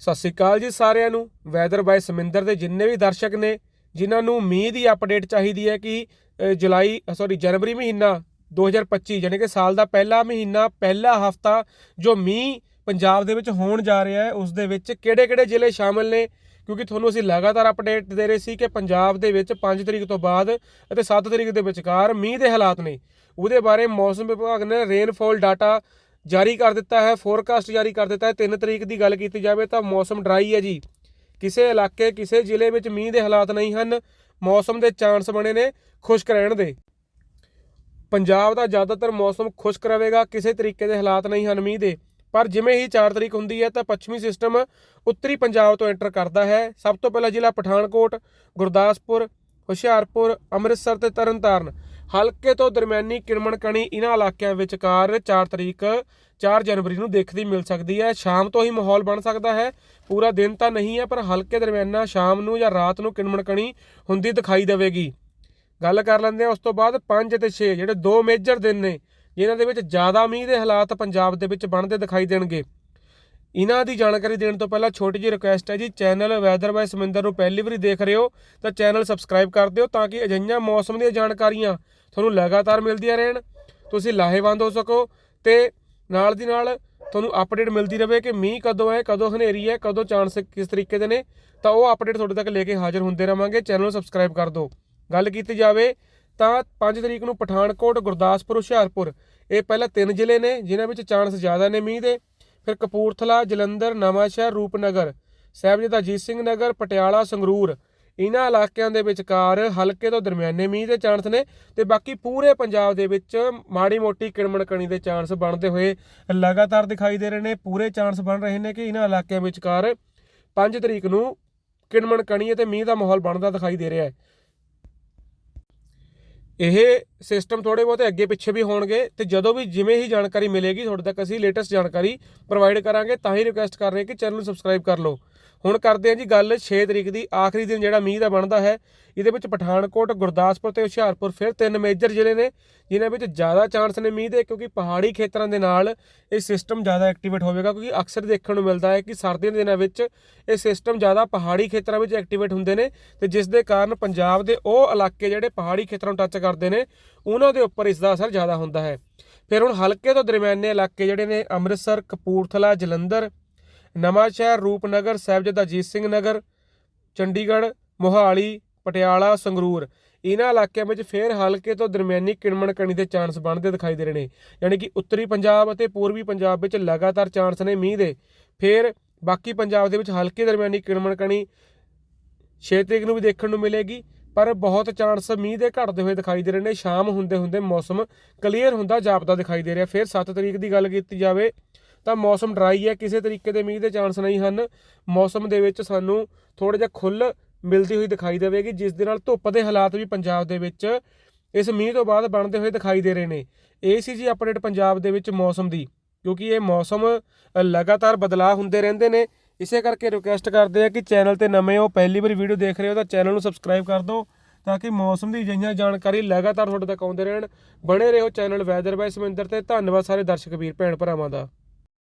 ਸਤਿ ਸ੍ਰੀ ਅਕਾਲ ਜੀ ਸਾਰਿਆਂ ਨੂੰ। ਵੈਦਰ ਬਾਈ ਸਮਿੰਦਰ ਦੇ ਜਿੰਨੇ ਵੀ ਦਰਸ਼ਕ ਨੇ, ਜਿਨ੍ਹਾਂ ਨੂੰ ਮੀਂਹ ਦੀ ਅਪਡੇਟ ਚਾਹੀਦੀ ਹੈ ਕਿ ਜੁਲਾਈ ਸੌਰੀ ਜਨਵਰੀ ਮਹੀਨਾ 2025 ਯਾਨੀ ਕਿ ਸਾਲ ਦਾ ਪਹਿਲਾ ਮਹੀਨਾ, ਪਹਿਲਾ ਹਫਤਾ ਜੋ ਮੀਂਹ ਪੰਜਾਬ ਦੇ ਵਿੱਚ ਹੋਣ ਜਾ ਰਿਹਾ ਹੈ, ਉਸ ਦੇ ਵਿੱਚ ਕਿਹੜੇ-ਕਿਹੜੇ ਜ਼ਿਲ੍ਹੇ ਸ਼ਾਮਲ ਨੇ? ਕਿਉਂਕਿ ਤੁਹਾਨੂੰ ਅਸੀਂ ਲਗਾਤਾਰ ਅਪਡੇਟ ਦੇ ਰਹੇ ਸੀ ਕਿ ਪੰਜਾਬ ਦੇ ਵਿੱਚ 5 ਤਰੀਕ ਤੋਂ ਬਾਅਦ ਅਤੇ 7 ਤਰੀਕ ਦੇ ਵਿਚਕਾਰ ਮੀਂਹ ਦੇ ਹਾਲਾਤ ਨੇ। ਉਹਦੇ ਬਾਰੇ ਮੌਸਮ ਵਿਭਾਗ ਨੇ ਰੇਨਫਾਲ ਡਾਟਾ ਜਾਰੀ ਕਰ ਦਿੱਤਾ ਹੈ ਫੋਰਕਾਸਟ ਜਾਰੀ ਕਰ ਦਿੱਤਾ ਹੈ। 3 ਤਰੀਕ ਦੀ ਗੱਲ ਕੀਤੀ ਜਾਵੇ ਤਾਂ ਮੌਸਮ ਡਰਾਈ ਹੈ ਜੀ। ਕਿਸੇ ਇਲਾਕੇ, ਕਿਸੇ ਜ਼ਿਲ੍ਹੇ ਵਿੱਚ ਮੀਂਹ ਦੇ ਹਾਲਾਤ ਨਹੀਂ ਹਨ। ਮੌਸਮ ਦੇ ਚਾਂਸ ਬਣੇ ਨੇ ਖੁਸ਼ਕ ਰਹਿਣ ਦੇ। ਪੰਜਾਬ ਦਾ ਜ਼ਿਆਦਾਤਰ ਮੌਸਮ ਖੁਸ਼ਕ ਰਹੇਗਾ, ਕਿਸੇ ਤਰੀਕੇ ਦੇ ਹਾਲਾਤ ਨਹੀਂ ਹਨ ਮੀਂਹ ਦੇ। ਪਰ ਜਿਵੇਂ ਹੀ 4 ਤਰੀਕ ਹੁੰਦੀ ਹੈ ਤਾਂ ਪੱਛਮੀ ਸਿਸਟਮ ਉੱਤਰੀ ਪੰਜਾਬ ਤੋਂ ਐਂਟਰ ਕਰਦਾ ਹੈ। ਸਭ ਤੋਂ ਪਹਿਲਾਂ ਜ਼ਿਲ੍ਹਾ ਪਠਾਨਕੋਟ, ਗੁਰਦਾਸਪੁਰ, ਹੁਸ਼ਿਆਰਪੁਰ, ਅੰਮ੍ਰਿਤਸਰ ਤੇ ਤਰਨਤਾਰਨ। ਹਲਕੇ ਤੋਂ ਦਰਮਿਆਨੀ ਕਿਣਮਣ ਕਣੀ ਇਹਨਾਂ ਇਲਾਕਿਆਂ ਵਿਚਕਾਰ 4 ਤਰੀਕ 4 ਜਨਵਰੀ ਨੂੰ ਦੇਖਦੀ ਮਿਲ ਸਕਦੀ ਹੈ। ਸ਼ਾਮ ਤੋਂ ਹੀ ਮਾਹੌਲ ਬਣ ਸਕਦਾ ਹੈ। ਪੂਰਾ ਦਿਨ ਤਾਂ ਨਹੀਂ ਹੈ, ਪਰ ਹਲਕੇ ਦਰਮਿਆਨਾ ਸ਼ਾਮ ਨੂੰ ਜਾਂ ਰਾਤ ਨੂੰ ਕਿਣਮਣ ਕਣੀ ਹੁੰਦੀ ਦਿਖਾਈ ਦੇਵੇਗੀ। ਗੱਲ ਕਰ ਲੈਂਦੇ ਆ ਉਸ ਤੋਂ ਬਾਅਦ 5 ਤੇ 6 ਜਿਹੜੇ ਦੋ ਮੇਜਰ ਦਿਨ ਨੇ, ਜਿਨ੍ਹਾਂ ਦੇ ਵਿੱਚ ਜ਼ਿਆਦਾ ਮੀਂਹ ਦੇ ਹਾਲਾਤ ਪੰਜਾਬ ਦੇ ਵਿੱਚ ਬਣਦੇ ਦਿਖਾਈ ਦੇਣਗੇ। ਇਹਨਾਂ ਦੀ ਜਾਣਕਾਰੀ ਦੇਣ ਤੋਂ ਪਹਿਲਾਂ ਛੋਟੀ ਜਿਹੀ ਰਿਕੁਐਸਟ ਹੈ ਜੀ ਚੈਨਲ ਵੈਦਰ ਬਾਈ ਸਮਿੰਦਰ ਨੂੰ ਪਹਿਲੀ ਵਾਰੀ ਦੇਖ ਰਹੇ ਹੋ, ਤਾਂ ਚੈਨਲ ਸਬਸਕ੍ਰਾਈਬ ਕਰ ਦਿਓ ਤਾਂ ਕਿ ਅਜਿਹੀਆਂ ਮੌਸਮ ਦੀਆਂ ਜਾਣਕਾਰੀਆਂ ਤੁਹਾਨੂੰ ਲਗਾਤਾਰ ਮਿਲਦੀਆਂ ਰਹਿਣ। ਤੁਸੀਂ ਲਾਹੇਵੰਦ ਹੋ ਸਕੋ ਤੇ ਨਾਲ ਦੀ ਨਾਲ ਤੁਹਾਨੂੰ ਅਪਡੇਟ ਮਿਲਦੀ ਰਹੇ ਕਿ ਮੀਂਹ ਕਦੋਂ ਹੈ ਕਦੋਂ ਹਨੇਰੀ ਹੈ ਕਦੋਂ ਚਾਂਸ ਕਿਸ ਤਰੀਕੇ ਦੇ ਨੇ, ਤਾਂ ਉਹ ਅਪਡੇਟ ਤੁਹਾਡੇ ਤੱਕ ਲੈ ਕੇ ਹਾਜ਼ਰ ਹੁੰਦੇ ਰਵਾਂਗੇ। ਚੈਨਲ ਨੂੰ ਸਬਸਕ੍ਰਾਈਬ ਕਰ ਦਿਓ। ਗੱਲ ਕੀਤੀ ਜਾਵੇ ਤਾਂ 5 ਤਰੀਕ ਨੂੰ ਪਠਾਨਕੋਟ, ਗੁਰਦਾਸਪੁਰ, ਹੁਸ਼ਿਆਰਪੁਰ, ਇਹ ਪਹਿਲਾਂ ਤਿੰਨ ਜ਼ਿਲ੍ਹੇ ਨੇ, ਜਿਨ੍ਹਾਂ ਵਿੱਚ ਚਾਂਸ ਜ਼ਿਆਦਾ ਨੇ ਮੀਂਹ ਦੇ। ਫਿਰ ਕਪੂਰਥਲਾ, ਜਲੰਧਰ, ਨਵਾਂਸ਼ਹਿਰ, ਰੂਪਨਗਰ, ਸਾਹਿਬਜ਼ਾਦਾ ਅਜੀਤ ਸਿੰਘ ਨਗਰ, ਪਟਿਆਲਾ, ਸੰਗਰੂਰ। ਇਹਨਾਂ ਇਲਾਕਿਆਂ ਦੇ ਵਿਚਕਾਰ ਹਲਕੇ ਤੋਂ ਦਰਮਿਆਨੇ ਮੀਂਹ ਦੇ ਚਾਂਸ ਨੇ ਤੇ ਬਾਕੀ ਪੂਰੇ ਪੰਜਾਬ ਦੇ ਵਿੱਚ ਮਾੜੀ ਮੋਟੀ ਕਿਣਮਣ ਕਣੀ ਦੇ ਚਾਂਸ ਬਣਦੇ ਹੋਏ ਲਗਾਤਾਰ ਦਿਖਾਈ ਦੇ ਰਹੇ ਨੇ। ਪੂਰੇ ਚਾਂਸ ਬਣ ਰਹੇ ਨੇ ਕਿ ਇਹਨਾਂ ਇਲਾਕਿਆਂ ਵਿਚਕਾਰ 5 ਤਰੀਕ ਨੂੰ ਕਿਣਮਣ ਕਣੀ ਅਤੇ ਮੀਂਹ ਦਾ ਮਾਹੌਲ ਬਣਦਾ ਦਿਖਾਈ ਦੇ ਰਿਹਾ ਹੈ। ਇਹ ਸਿਸਟਮ ਥੋੜੇ ਬਹੁਤੇ ਅੱਗੇ ਪਿੱਛੇ ਵੀ ਹੋਣਗੇ ਤੇ ਜਦੋਂ ਵੀ ਜਿਵੇਂ ਹੀ ਜਾਣਕਾਰੀ ਮਿਲੇਗੀ, ਤੁਹਾਡੇ ਤੱਕ ਅਸੀਂ ਲੇਟੈਸਟ ਜਾਣਕਾਰੀ ਪ੍ਰੋਵਾਈਡ ਕਰਾਂਗੇ, ਤਾਂ ਹੀ ਰਿਕੁਐਸਟ ਕਰ ਰਹੇ ਕਿ ਚੈਨਲ ਨੂੰ ਸਬਸਕ੍ਰਾਈਬ ਕਰ ਲਓ। ਹੁਣ ਕਰਦੇ ਹਾਂ ਜੀ ਗੱਲ 6 ਤਰੀਕ ਦੀ, ਆਖਰੀ ਦਿਨ ਜਿਹੜਾ ਮੀਂਹ ਦਾ ਬਣਦਾ ਹੈ, ਇਹਦੇ ਵਿੱਚ ਪਠਾਨਕੋਟ, ਗੁਰਦਾਸਪੁਰ ਤੇ ਹੁਸ਼ਿਆਰਪੁਰ ਫਿਰ ਤਿੰਨ ਮੇਜਰ ਜ਼ਿਲ੍ਹੇ ਨੇ, ਜਿਨ੍ਹਾਂ ਵਿੱਚ ਜ਼ਿਆਦਾ ਚਾਂਸ ਨੇ ਮੀਂਹ ਦੇ ਕਿਉਂਕਿ ਪਹਾੜੀ ਖੇਤਰਾਂ ਦੇ ਨਾਲ ਇਹ ਸਿਸਟਮ ਜ਼ਿਆਦਾ ਐਕਟੀਵੇਟ ਹੋਵੇਗਾ ਕਿਉਂਕਿ ਅਕਸਰ ਦੇਖਣ ਨੂੰ ਮਿਲਦਾ ਹੈ ਕਿ ਸਰਦੀਆਂ ਦੇ ਦਿਨਾਂ ਵਿੱਚ ਇਹ ਸਿਸਟਮ ਜ਼ਿਆਦਾ ਪਹਾੜੀ ਖੇਤਰਾਂ ਵਿੱਚ ਐਕਟੀਵੇਟ ਹੁੰਦੇ ਨੇ ਤੇ ਜਿਸ ਦੇ ਕਾਰਨ ਪੰਜਾਬ ਦੇ ਉਹ ਇਲਾਕੇ ਜਿਹੜੇ ਪਹਾੜੀ ਖੇਤਰਾਂ ਨੂੰ ਟੱਚ ਕਰਦੇ ਨੇ, ਉਹਨਾਂ ਦੇ ਉੱਪਰ ਇਸ ਦਾ ਅਸਰ ਜ਼ਿਆਦਾ ਹੁੰਦਾ ਹੈ। ਫਿਰ ਹੁਣ ਹਲਕੇ ਤੋਂ ਦਰਮਿਆਨੇ ਇਲਾਕੇ ਜਿਹੜੇ ਨੇ, ਅੰਮ੍ਰਿਤਸਰ, ਕਪੂਰਥਲਾ, ਜਲੰਧਰ ਨਵਾਂਸ਼ਹਿਰ ਰੂਪਨਗਰ, ਸਾਹਿਬਜ਼ਾਦਾ ਅਜੀਤ ਸਿੰਘ ਨਗਰ, ਚੰਡੀਗੜ੍ਹ, ਮੋਹਾਲੀ, ਪਟਿਆਲਾ, ਸੰਗਰੂਰ। ਇਹਨਾਂ ਇਲਾਕਿਆਂ ਵਿੱਚ ਫੇਰ ਹਲਕੇ ਤੋਂ ਦਰਮਿਆਨੀ ਕਿਣਮਣ ਕਣੀ ਦੇ ਚਾਂਸ ਬਣਦੇ ਦਿਖਾਈ ਦੇ ਰਹੇ ਨੇ। ਯਾਨੀ ਕਿ ਉੱਤਰੀ ਪੰਜਾਬ ਅਤੇ ਪੂਰਬੀ ਪੰਜਾਬ ਵਿੱਚ ਲਗਾਤਾਰ ਚਾਂਸ ਨੇ ਮੀਂਹ ਦੇ। ਫੇਰ ਬਾਕੀ ਪੰਜਾਬ ਦੇ ਵਿੱਚ ਹਲਕੀ ਦਰਮਿਆਨੀ ਕਿਣਮਣ ਕਣੀ 6 ਤਰੀਕ ਨੂੰ ਵੀ ਦੇਖਣ ਨੂੰ ਮਿਲੇਗੀ, ਪਰ ਬਹੁਤ ਚਾਂਸ ਮੀਂਹ ਦੇ ਘਟਦੇ ਹੋਏ ਦਿਖਾਈ ਦੇ ਰਹੇ ਨੇ। ਸ਼ਾਮ ਹੁੰਦੇ ਹੁੰਦੇ ਮੌਸਮ ਕਲੀਅਰ ਹੁੰਦਾ ਜਾਪਦਾ ਦਿਖਾਈ ਦੇ ਰਿਹਾ। ਫਿਰ 7 ਤਰੀਕ ਦੀ ਗੱਲ ਕੀਤੀ ਜਾਵੇ ਤਾਂ ਮੌਸਮ ਡਰਾਈ ਹੈ, ਕਿਸੇ ਤਰੀਕੇ ਦੇ ਮੀਂਹ ਦੇ ਚਾਂਸ ਨਹੀਂ ਹਨ। ਮੌਸਮ ਦੇ ਵਿੱਚ ਸਾਨੂੰ ਥੋੜਾ ਜਿਹਾ ਖੁੱਲ ਮਿਲਦੀ ਹੋਈ ਦਿਖਾਈ ਦੇਵੇਗੀ, ਜਿਸ ਦੇ ਨਾਲ ਧੁੱਪ ਦੇ ਹਾਲਾਤ ਵੀ ਪੰਜਾਬ ਦੇ ਵਿੱਚ ਇਸ ਮੀਂਹ ਤੋਂ ਬਾਅਦ ਬਣਦੇ ਹੋਏ ਦਿਖਾਈ ਦੇ ਰਹੇ ਨੇ। ਇਹ ਸੀ ਜੀ ਅਪਡੇਟ ਪੰਜਾਬ ਦੇ ਵਿੱਚ ਮੌਸਮ ਦੀ, ਕਿਉਂਕਿ ਇਹ ਮੌਸਮ ਲਗਾਤਾਰ ਬਦਲਾਅ ਹੁੰਦੇ ਰਹਿੰਦੇ ਨੇ। ਇਸੇ ਕਰਕੇ ਰਿਕੁਐਸਟ ਕਰਦੇ ਆ ਕਿ ਚੈਨਲ ਤੇ ਨਵੇਂ ਹੋ, ਪਹਿਲੀ ਵਾਰੀ ਵੀਡੀਓ ਦੇਖ ਰਹੇ ਹੋ ਤਾਂ ਚੈਨਲ ਨੂੰ ਸਬਸਕ੍ਰਾਈਬ ਕਰ ਦਿਓ, ਤਾਂ ਕਿ ਮੌਸਮ ਦੀ ਅਜਿਹੀਆਂ ਜਾਣਕਾਰੀ ਲਗਾਤਾਰ ਤੁਹਾਡੇ ਤੱਕ ਆਉਂਦੇ ਰਹਿਣ। ਬਣੇ ਰਹੋ ਚੈਨਲ ਵੈਦਰ ਬਾਈ ਸਮਿੰਦਰ ਤੇ, ਧੰਨਵਾਦ ਸਾਰੇ ਦਰਸ਼ਕ ਵੀਰ, ਭੈਣ ਭਰਾਵਾਂ ਦਾ।